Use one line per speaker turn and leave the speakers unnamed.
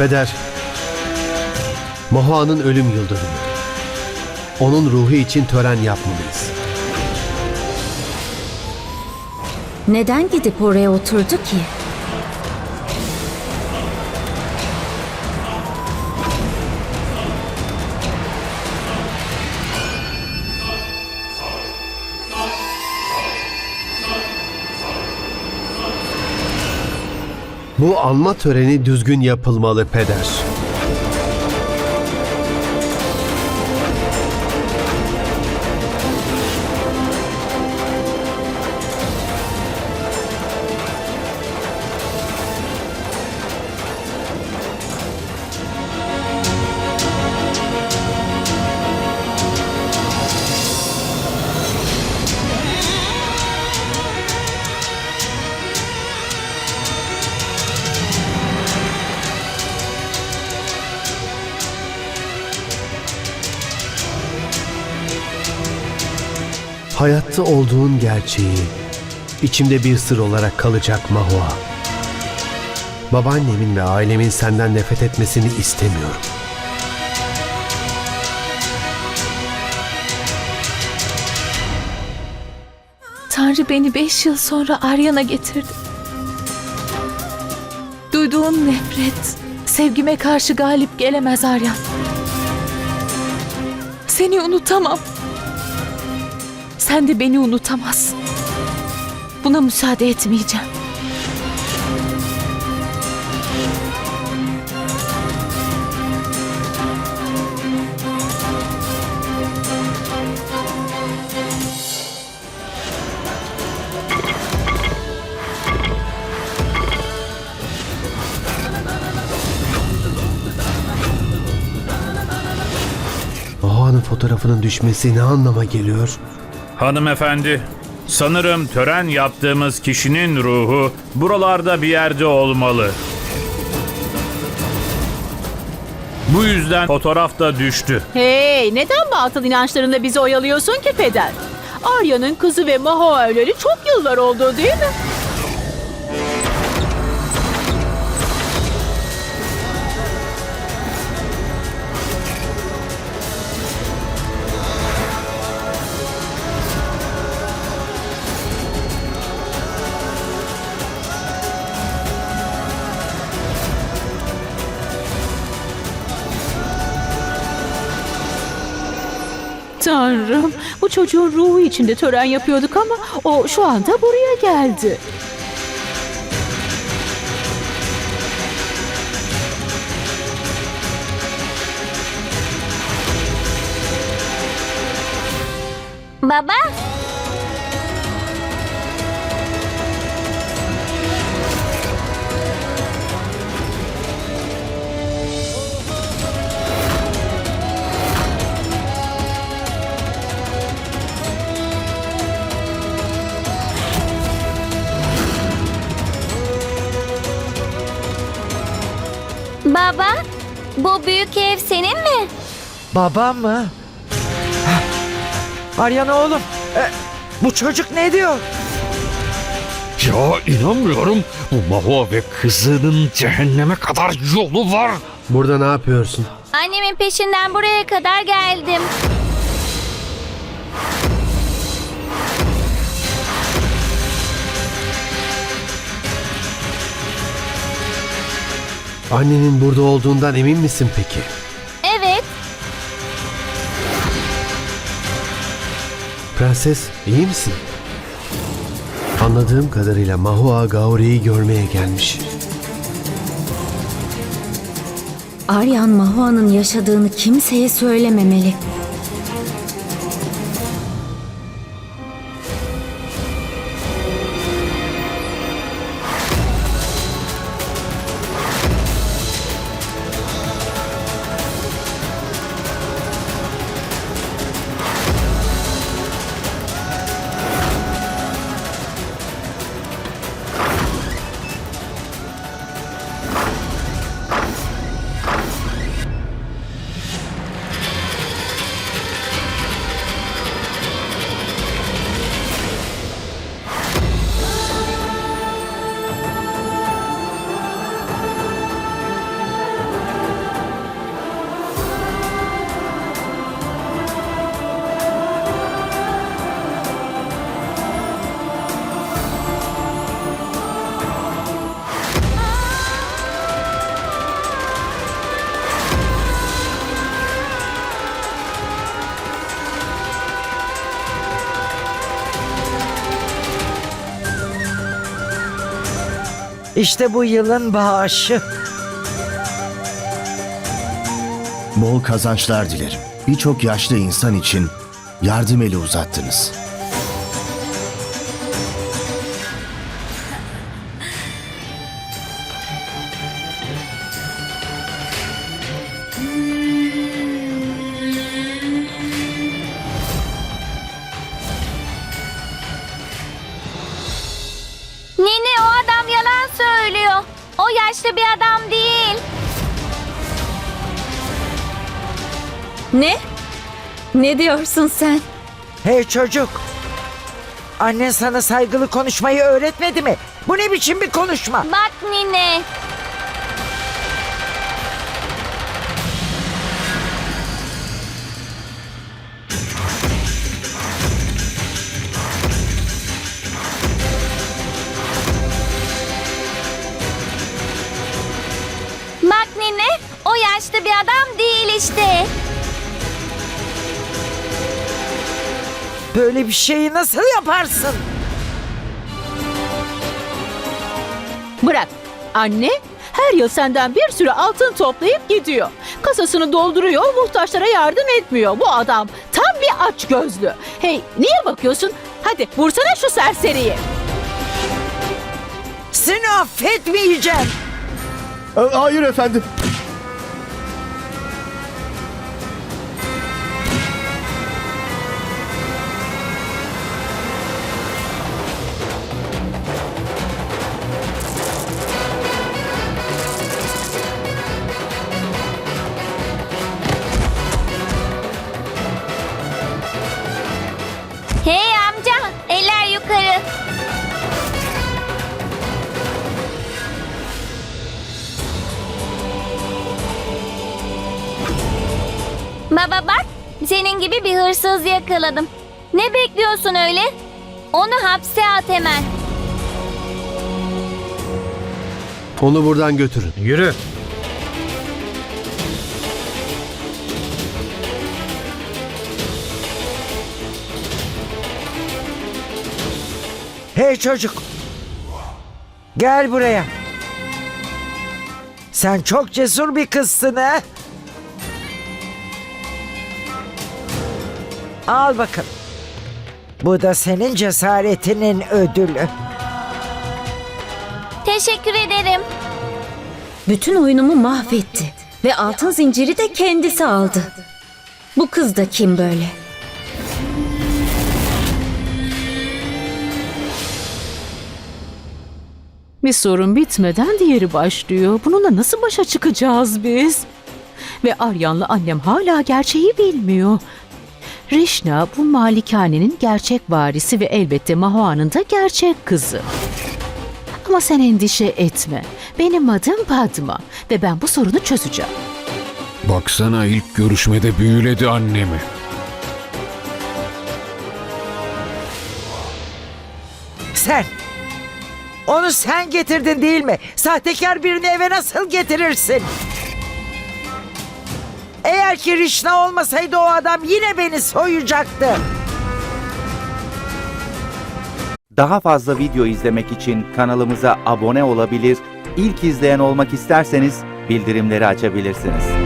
Peder, Mahua'nın ölüm yıldönümü. Onun ruhu için tören yapmalıyız.
Neden gidip oraya oturdu ki?
Bu anma töreni düzgün yapılmalı peder. Hayatta olduğun gerçeği içimde bir sır olarak kalacak Mahua. Babaannemin ve ailemin senden nefret etmesini istemiyorum.
Tanrı beni beş yıl sonra Arya'na getirdi. Duyduğum nefret, sevgime karşı galip gelemez Aryan. Seni unutamam. Sen de beni unutamazsın. Buna müsaade etmeyeceğim.
Fotoğrafının düşmesi ne anlama geliyor?
Hanımefendi, sanırım tören yaptığımız kişinin ruhu buralarda bir yerde olmalı. Bu yüzden fotoğraf da düştü.
Hey, neden batıl inançlarında bizi oyalıyorsun ki peder? Arya'nın kızı ve Mahua öleli çok yıllar oldu değil mi? Tanrım, bu çocuğun ruhu içinde tören yapıyorduk ama o şu anda buraya geldi.
Baba, baba, bu büyük ev senin mi?
Babam mı? Heh. Aryan oğlum. e, bu çocuk ne diyor?
Ya inanmıyorum. Bu Mahua ve kızının cehenneme kadar yolu var.
Burada ne yapıyorsun?
Annemin peşinden buraya kadar geldim.
Annenin burada olduğundan emin misin peki?
Evet,
Prenses, iyi misin? Anladığım kadarıyla Mahua Gauri'yi görmeye gelmiş.
Aryan Mahua'nın yaşadığını kimseye söylememeli.
İşte bu yılın bağışı.
Bol kazançlar dilerim. Birçok yaşlı insan için yardım eli uzattınız.
Ne? Ne diyorsun sen?
Hey çocuk. Annen sana saygılı konuşmayı öğretmedi mi? Bu ne biçim bir konuşma?
Bak nene. Bak nene, o yaşlı bir adam değil işte.
Böyle bir şeyi nasıl yaparsın?
Bırak. Anne her yıl senden bir sürü altın toplayıp gidiyor. Kasasını dolduruyor, muhtaçlara yardım etmiyor. Bu adam tam bir aç gözlü. Hey niye bakıyorsun? Hadi vursana şu serseriyi.
Seni affetmeyeceğim.
Hayır efendim.
Baba bak, senin gibi bir hırsız yakaladım. Ne bekliyorsun öyle? Onu hapse at hemen.
Onu buradan götürün.
Yürü.
Hey çocuk. Gel buraya. Sen çok cesur bir kızsın ha. Al bakın. Bu da senin cesaretinin ödülü.
Teşekkür ederim.
Bütün oyunumu mahvetti. Ve altın zinciri de kendisi aldı. Bu kız da kim böyle?
Bir sorun bitmeden diğeri başlıyor. Bununla nasıl başa çıkacağız biz? Ve Aryan'la annem hala gerçeği bilmiyor. Rişna bu malikanenin gerçek varisi ve elbette Mahua'nın da gerçek kızı. Ama sen endişe etme. Benim adım Padma ve ben bu sorunu çözeceğim.
Baksana ilk görüşmede büyüledi annemi.
Sen. Onu sen getirdin değil mi? Sahtekar birini eve nasıl getirirsin? Eğer ki Rişna olmasaydı o adam yine beni soyacaktı.
Daha fazla video izlemek için kanalımıza abone olabilir, ilk izleyen olmak isterseniz bildirimleri açabilirsiniz.